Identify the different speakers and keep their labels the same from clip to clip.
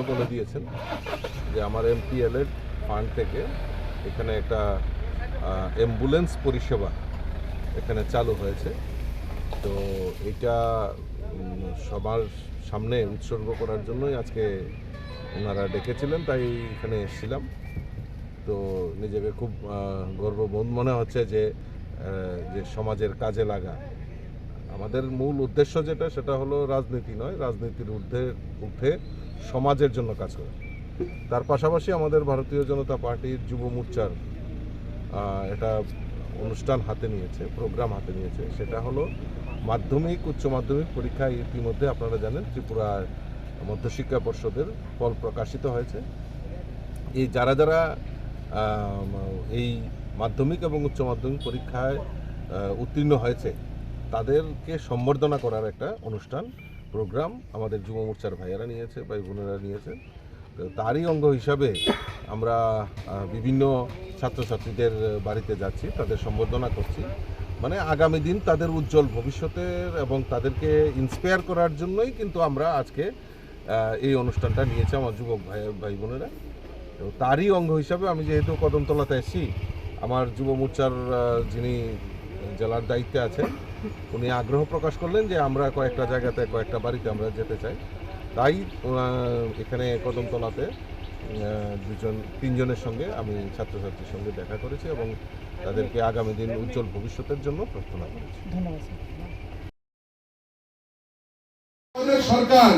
Speaker 1: বলে দিয়েছেন যে আমার এমপিএল এর ফান্ড থেকে এখানে একটা অ্যাম্বুলেন্স পরিষেবা এখানে চালু হয়েছে। তো এটা সবার সামনে উৎসর্গ করার জন্যই আজকে ওনারা ডেকেছিলেন, তাই এখানে এসেছিলাম। তো নিজেকে খুব গর্ববোধ মনে হচ্ছে যে যে সমাজের কাজে লাগা। আমাদের মূল উদ্দেশ্য যেটা, সেটা হলো রাজনীতি নয়, রাজনীতির ঊর্ধ্বে উঠে সমাজের জন্য কাজ করা। তার পাশাপাশি আমাদের ভারতীয় জনতা পার্টির যুব মোর্চার এটা অনুষ্ঠান হাতে নিয়েছে, প্রোগ্রাম হাতে নিয়েছে। সেটা হলো মাধ্যমিক, উচ্চ মাধ্যমিক পরীক্ষা ইতিমধ্যে আপনারা জানেন ত্রিপুরা মধ্যশিক্ষা পর্ষদের ফল প্রকাশিত হয়েছে। এই যারা যারা এই মাধ্যমিক এবং উচ্চ মাধ্যমিক পরীক্ষায় উত্তীর্ণ হয়েছে, তাদেরকে সম্বর্ধনা করার একটা অনুষ্ঠান প্রোগ্রাম আমাদের যুব মোর্চার ভাইয়েরা নিয়েছে ভাই বোনেরা নিয়েছে। তারই অঙ্গ হিসাবে আমরা বিভিন্ন ছাত্রছাত্রীদের বাড়িতে যাচ্ছি, তাদের সম্বর্ধনা করছি। মানে আগামী দিন তাদের উজ্জ্বল ভবিষ্যতের এবং তাদেরকে ইন্সপায়ার করার জন্যই কিন্তু আমরা আজকে এই অনুষ্ঠানটা নিয়েছে আমার যুবক ভাই ভাই বোনেরা। তো তারই অঙ্গ হিসাবে আমি যেহেতু কদমতলাতে এসেছি, আমার যুব মোর্চার যিনি জেলার দায়িত্বে আছেন। উনি আগ্রহ প্রকাশ করলেন যে আমরা কয়েকটা জায়গাতে কয়েকটা বাড়িতে আমরা যেতে চাই। তাই এখানে কদমতলাতে দুজন তিনজনের সঙ্গে আমি ছাত্রছাত্রীর সঙ্গে দেখা করেছি এবং তাদেরকে আগামী দিন উজ্জ্বল ভবিষ্যতের জন্য প্রার্থনা করেছি।
Speaker 2: ধন্যবাদ
Speaker 3: সরকার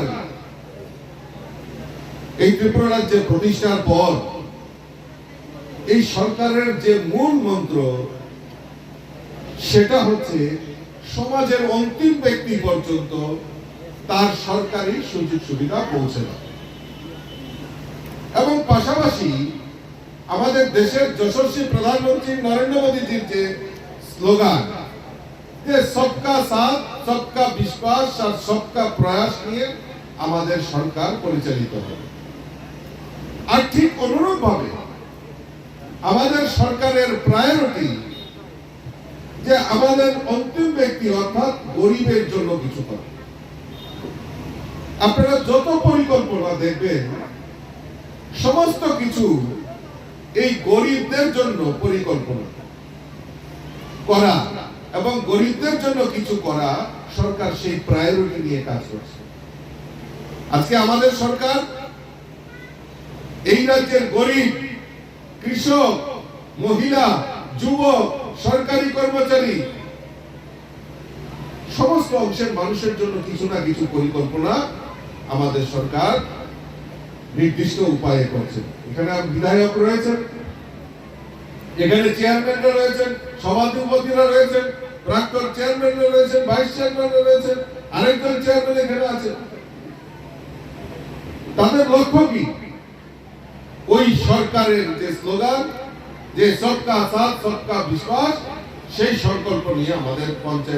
Speaker 3: এই ত্রিপুরা রাজ্যের প্রতিষ্ঠার পর এই সরকারের যে মূল মন্ত্র সেটা হচ্ছে সমাজের অন্তিম ব্যক্তি পর্যন্ত তার সরকারি সুযোগ সুবিধা পৌঁছে দেওয়া এবং পাশাপাশি আমাদের দেশের যশস্বী প্রধানমন্ত্রী নরেন্দ্র মোদীজির যে স্লোগান, যে সবকা সাথ, সবকা বিশ্বাস আর সবকা প্রয়াস নিয়ে আমাদের সরকার পরিচালিত হবে। আর ঠিক অনুরূপ আমাদের সরকারের প্রায়োরিটি যে আমাদের অন্তিম ব্যক্তি অর্থাৎ গরিবের জন্য কিছু করা। আপনারা যত পরিকল্পনা দেখবেন, সমস্ত কিছু এই গরিবদের জন্য পরিকল্পনা করা এবং গরিবদের জন্য কিছু করা সরকার সেই প্রায়োরিটি নিয়ে কাজ করছে। আজকে আমাদের সরকার এই রাজ্যের গরিব, কৃষক, মহিলা, যুবক সরকারি কর্মচারী। সমস্ত অংশের মানুষের জন্য কিছু না কিছু পরিকল্পনা আমাদের সরকার নির্দিষ্ট উপায়ে করছে। এখানে বিধায়ক রয়েছেন, এখানে চেয়ারম্যানরা রয়েছেন, সভাধিপতিরা রয়েছেন, প্রাক্তন চেয়ারম্যানরা রয়েছেন, ভাইস চেয়ারম্যানরা রয়েছেন, আরেকজন চেয়ারম্যান এখানে আছেন। তাদের লক্ষ্য কি? ওই সরকারের যে স্লোগান যে সবকা সাথ সবকা বিশ্বাস সেই সংকল্প নিয়ে আমাদের পঞ্চায়েত